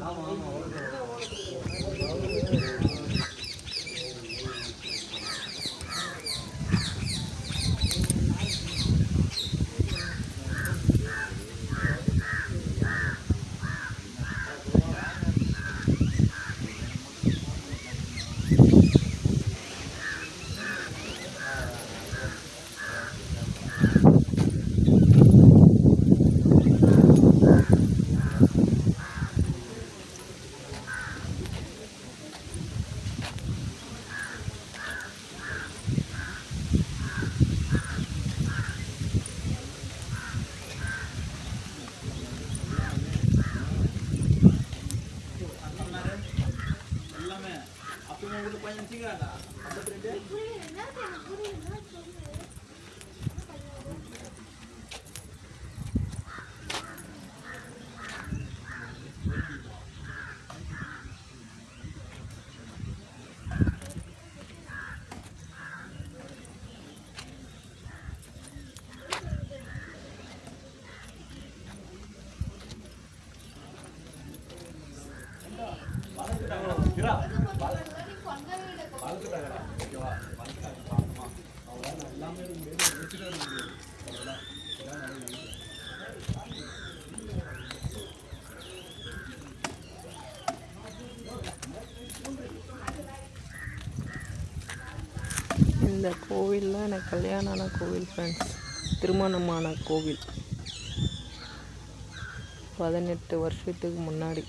ஆமாம் ஆமாம் உங்களுக்கு பையன் சீக்கிரம் ஐம்பத்தி ரெண்டு இந்த கோவிலில் எனக்கு கல்யாணம் ஆன கோவில் ஃப்ரெண்ட்ஸ் திருமணமான கோவில். பதினெட்டு வருஷத்துக்கு முன்னாடி.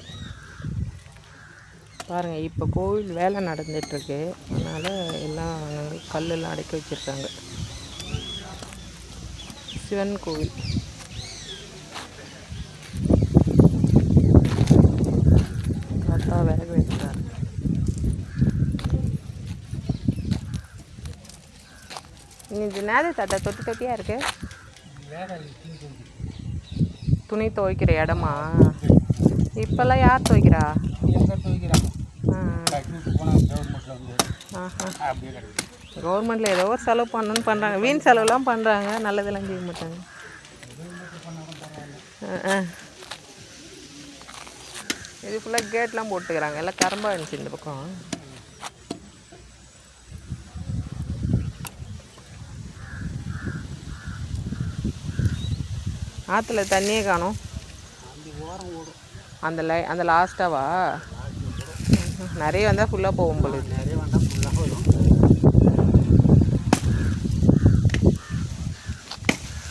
பாருங்கள் இப்போ கோவில் வேலை நடந்துகிட்ருக்கு அதனால் எல்லாம் கல்லெல்லாம் அடக்கி வச்சுருக்காங்க. சிவன் கோவில். தாத்தா வேக வைக்கிறார். இது நேது தாத்தா தொட்டி தொட்டியாக இருக்கு? துணி துவைக்கிற இடமா? இப்போல்லாம் யார் துவைக்கிறா? எங்கே துவைக்கிறாங்க? ஆ. போனால் கவர்மெண்ட்டில் ஏதோ ஒரு செலவு பண்ணணும்னு பண்ணுறாங்க வீண் செலவுலாம் பண்ணுறாங்க நல்லதெல்லாம் செய்ய மாட்டாங்க. இது ஃபுல்லாக கேட்லாம் போட்டுக்கிறாங்க. எல்லாம் கரம்பாக இருந்துச்சு இந்த பக்கம். ஆற்றுல தண்ணியே காணும். அந்த லை அந்த லாஸ்ட்டாவா நிறைய வந்தால் ஃபுல்லாக போகும் போல